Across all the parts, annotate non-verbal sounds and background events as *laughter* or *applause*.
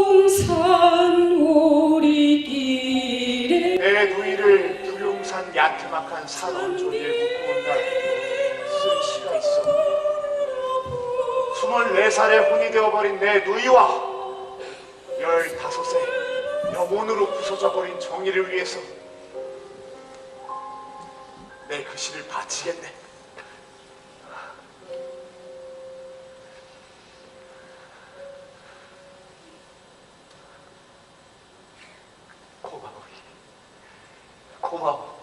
부용산 오리길에 내 누이를 부용산 야트막한 산 언저리에 묻고 온날쓴 시가 있어 24살에 혼이 되어버린 내 누이와 15세 영혼으로 부서져 버린 정의를 위해서 내그 시를 바치겠네 고마워 고마워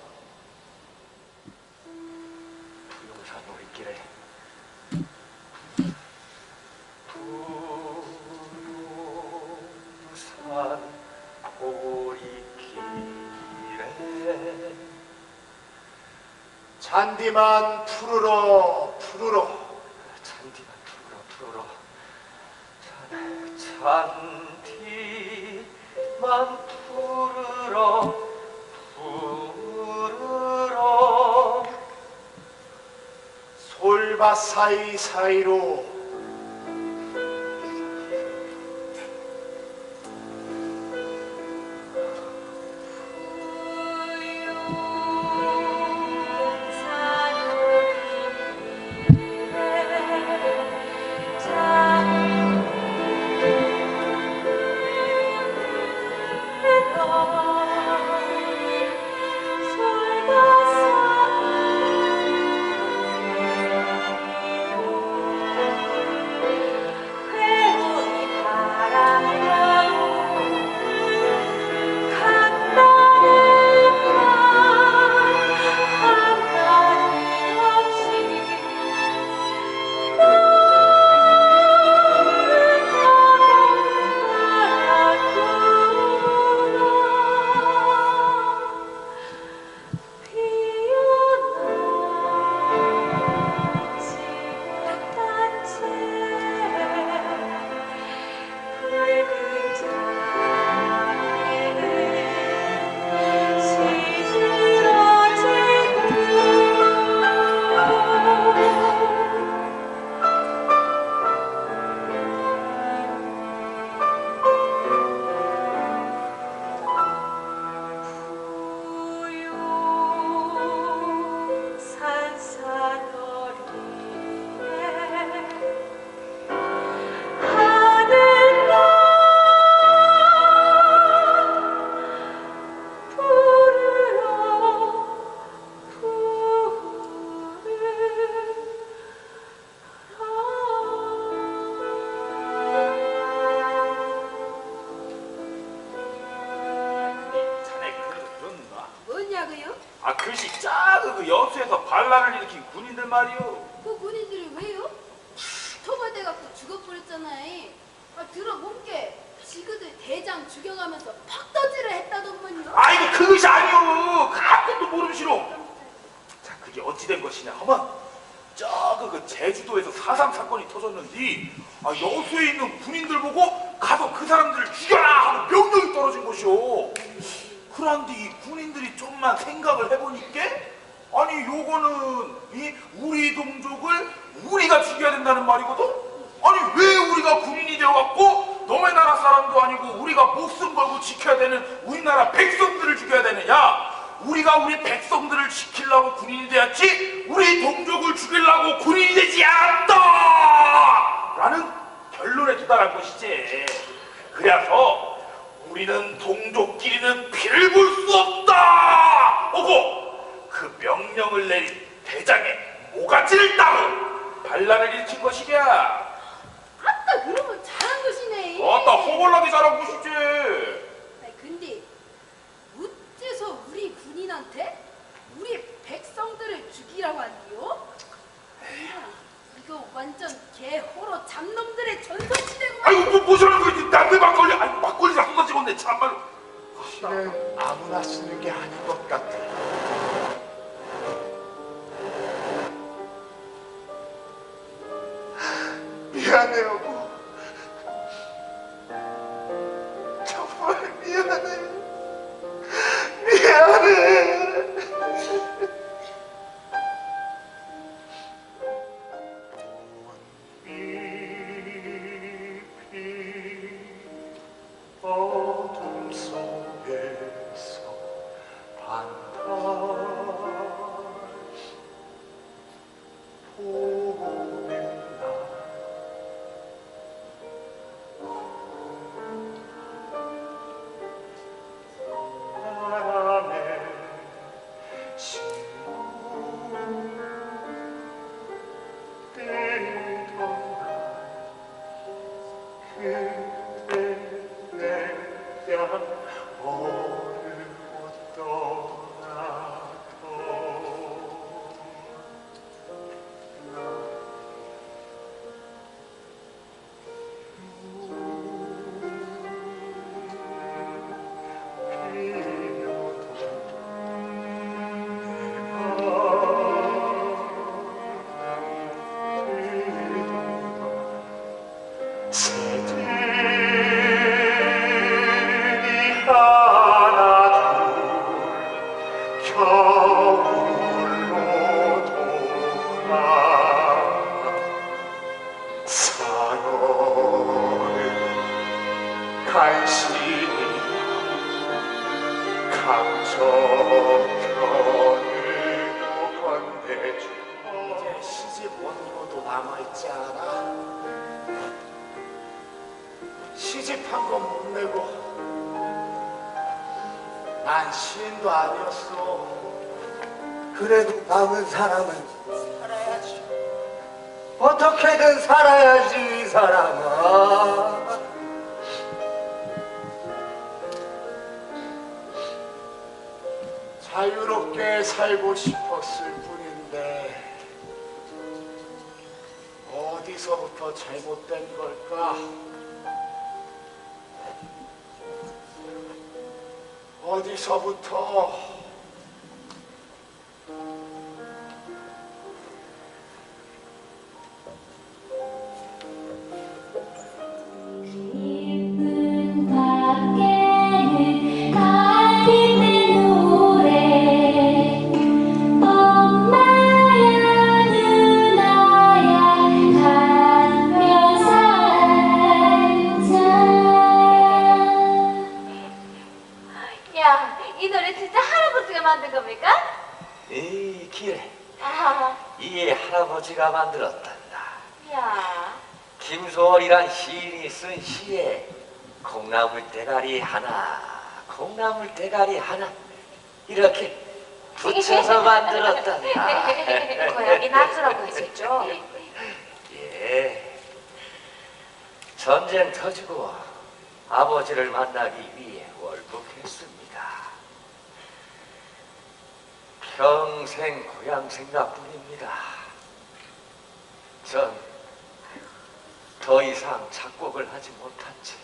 부용산 오리길에 부용산 오리길에 잔디만 푸르러 푸르러 잔디만 푸르러 푸르러. 잔, 잔디만 푸르러 솔밭 사이사이로 아이고 그것이 아니오. 그 아무것도 모르시오 자 그게 어찌된 것이냐? 하면 저그 그 제주도에서 4.3 사건이 터졌는데 아 여수에 있는 군인들 보고 가서 그 사람들을 죽여라 하고 명령이 떨어진 것이오. 그런데 이 군인들이 좀만 생각을 해보니까 아니 요거는 이 우리 동족을 우리가 죽여야 된다는 말이거든? 아니 왜 우리가 군인이 되어갖고 너네 나라 사람도 아니고 우리가 목숨 걸고 지켜야 되는 우리나라 백성들을 죽여야 되느냐 우리가 우리 백성들을 지키려고 군인이 되었지 우리 동족을 죽이려고 군인이 되지 않았다! 라는 결론에 도달한 것이지. 그래서 우리는 동족끼리는 피를 볼 수 없다! 오고 그 명령을 내린 대장의 모가지를 따고 반란을 일으킨 것이랴 아따 그러면 잘한 것이네. 호벌나게 잘한 것이지 아니, 근데 어째서 우리 군인한테 우리 백성들을 죽이라고 하니요? 이거 완전 개호로 잡놈들의 전성시대구만. 아이고 뭐 뭐저런 거지 남의 막걸리 아이고 막걸리 다 쏟아지겠네 참말로 시를 아무나 쓰는 게 아닌 것 같아 미안해 여 새 그래도 남은 사람은 살아야지. 어떻게든 살아야지, 이 사람아. 자유롭게 살고 싶었을 뿐인데 어디서부터 잘못된 걸까? 어디서부터 대가리 하나 이렇게 붙여서 *laughs* 만들었단다. 고양이 낙수라고 하셨죠? 예. 전쟁 터지고 아버지를 만나기 위해 월북했습니다. 평생 고향 생각뿐입니다. 전 더 이상 작곡을 하지 못한 채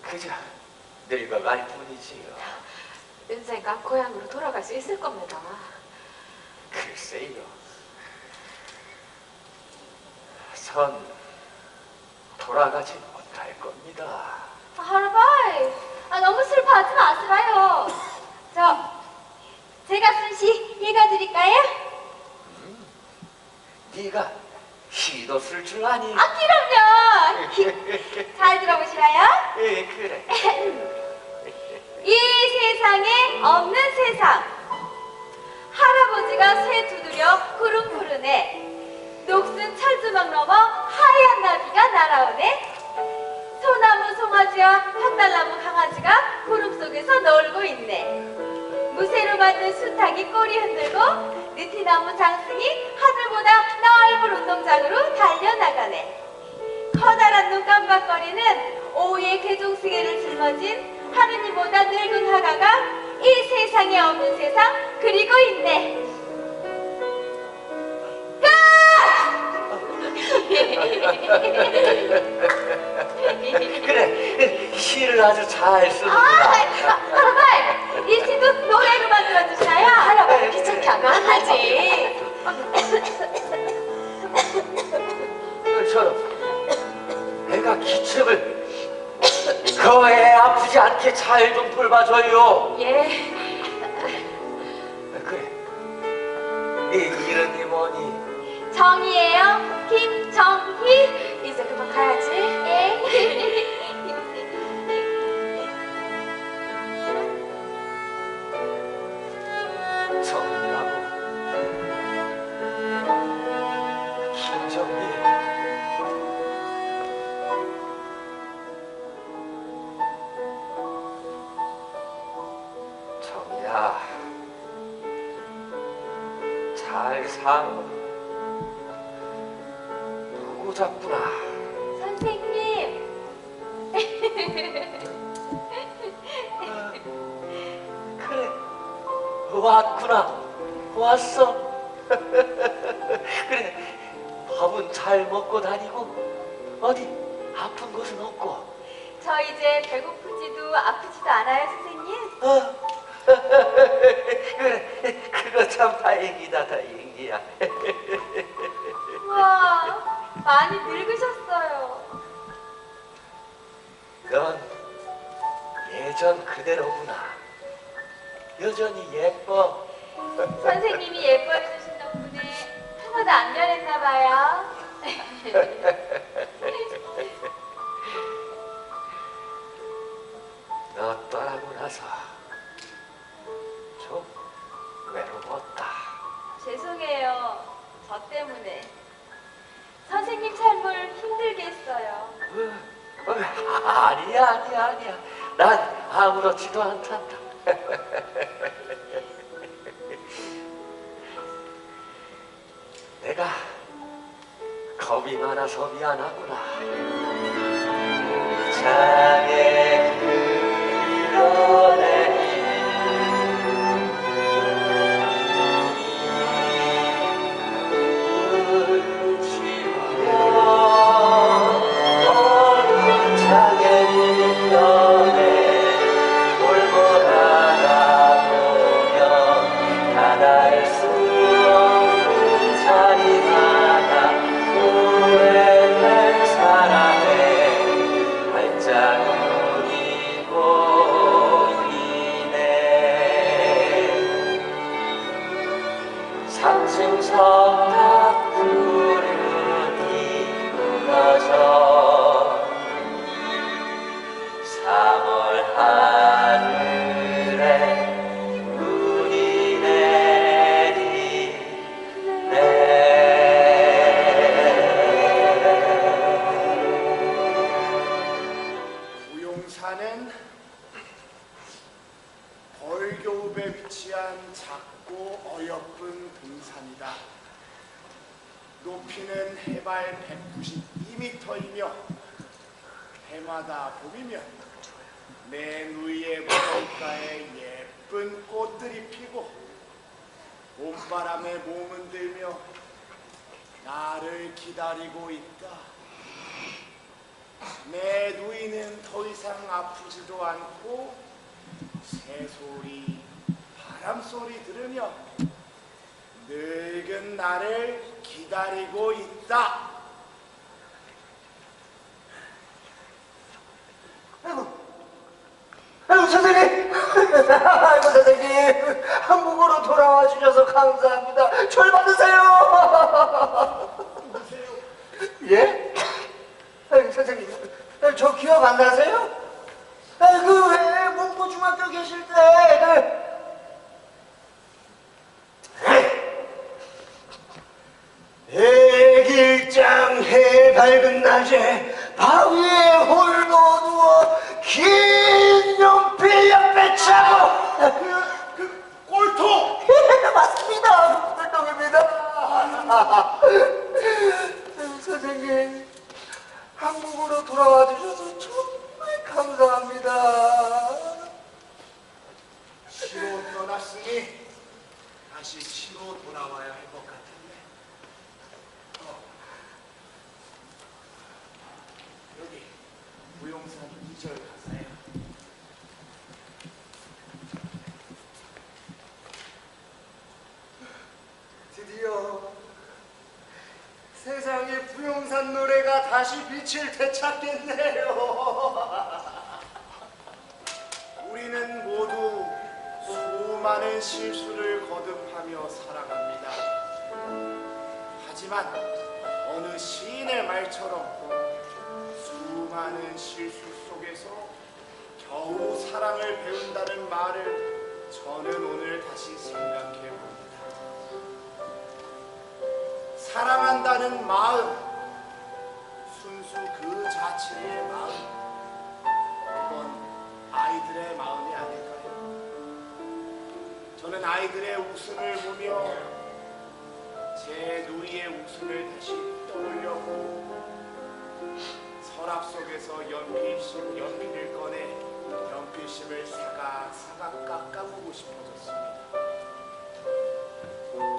그저 늙어 갈 뿐이지요. 언젠가 고향으로 돌아갈 수 있을 겁니다. 글쎄요. 선 돌아가지 못할 겁니다. 아, 할아버지, 아, 너무 슬퍼하지 마시라요. 저, 제가 쓴 시 읽어드릴까요? 네가 시도 쓸 줄 아니? 아, 그럼요. *laughs* 잘 들어보시라요. 예, 그래. *laughs* 이 세상에 없는 세상. 할아버지가 새 두드려 구름 푸르네. 녹슨 철조망 넘어 하얀 나비가 날아오네. 소나무 송아지와 흑달나무 강아지가 구름 속에서 놀고 있네. 무쇠로 만든 수탉이 꼬리 흔들고 느티나무 장승이 하늘보다 넓은 운동장으로 달려나가네. 커다란 눈 깜빡거리는 오후의 개종시계를 짊어진 하느님보다 늙은 화가가 이 세상에 없는 세상 그리고 있네. *laughs* 그래, 시를 아주 잘 아, 쓰는구나. 할아버지, 이 시도 노래로 만들어 주시나요? 할아버지 귀찮게 하면 안 하지. 저는 내가 기침을 그애 아프지 않게 잘 좀 돌봐줘요. 예. 그래, 네 이름이 뭐니? 정이에요. 김정희. 이제 그만 가야지. 예. 왔구나 왔어 그래 밥은 잘 먹고 다니고 어디 아픈 곳은 없고 저 이제 배고프지도 아프지도 않아요, 선생님. 어. *laughs* 그래 그거 참 다행이다 다행이야 우와, 많이 늙으셨어요. 넌 예전 그대로구나 여전히 예뻐 *laughs* 선생님이 예뻐해 주신 덕분에 하나도 안 변했나 봐요. *laughs* 너 떠나고 나서 좀 외로웠다 죄송해요. 저 때문에. 선생님 삶을 힘들게 했어요. 어, 어, 아니야 아니야 아니야 난 아무렇지도 않단다 *laughs* 내가 겁이 많아서 미안하구나. 장에 이상 아프지도 않고 새소리, 바람소리 들으며 늙은 나를 기다리고 있다. 아이고, 아이고 선생님, 아이고 선생님, 한국으로 돌아와 주셔서 감사합니다. 절 받으세요. 예? 아이고 선생님, 저 기억 안 나세요? 아이고 왜 문고 중학교 계실 때 그. 백일장 해 밝은 낮에 바위에 홀로 누워 긴 연필 옆에 차고 그 꼴통! 맞습니다 불똥입니다 선생님 한국으로 돌아와 주셔서 정말 감사합니다 치로 떠났으니 다시 치로 돌아와야 할 것 같은데. 어. 여기 무용사 2절 가사야. 드디어 세상에 부용산 노래가 다시 빛을 되찾겠네요 실수를 거듭하며 살아갑니다. 하지만 어느 시인의 말처럼 수많은 실수 속에서 겨우 사랑을 배운다는 말을 저는 오늘 다시 생각해 봅니다. 사랑한다는 마음, 순수 그 자체의 마음, 그건 아이들의 마음이 아닐까요? 저는 아이들의 웃음을 보며 제 누이의 웃음을 다시 떠올려보고 서랍 속에서 연필심, 연필을 꺼내 연필심을 사각 사각 깎아보고 싶어졌습니다.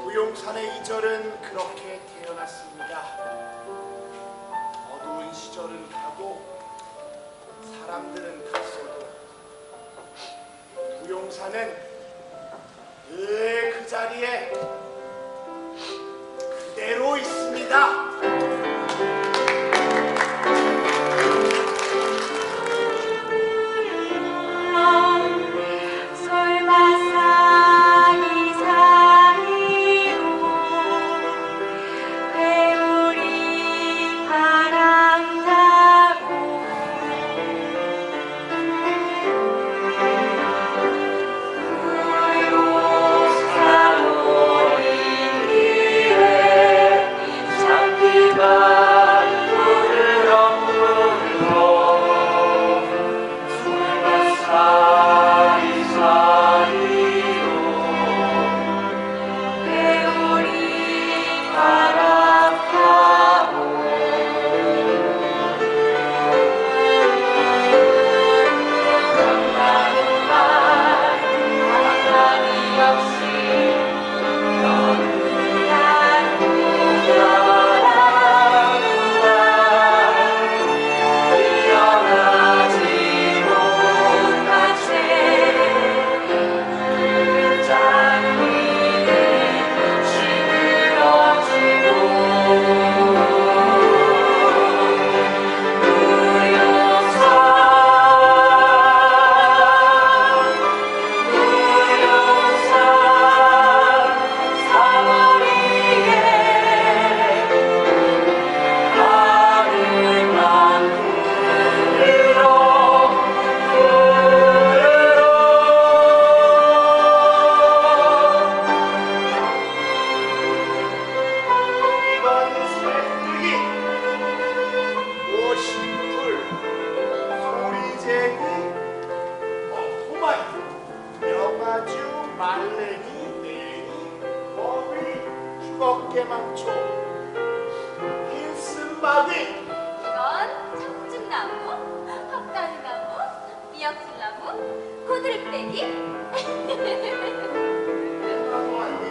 부용산의 이절은 그렇게 태어났습니다. 어두운 시절은 가고 사람들은 갔어도 부용산은 늘 그 자리에 그대로 있습니다. 주걱깨망초 흰슴바위 이건 청중나무, 헛가루나무, 미역술나무, 알기.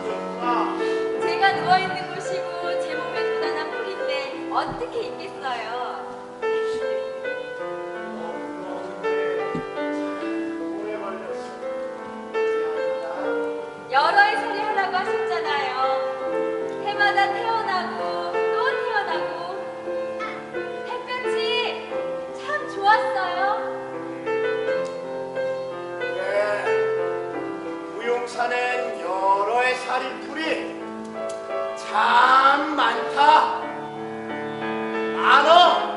좋구나? 제가 누워있는 곳이고 제 몸에 돋아난 풀인데 어떻게 있겠어요 사는 여러의 살인풀이 참 많다. 많어.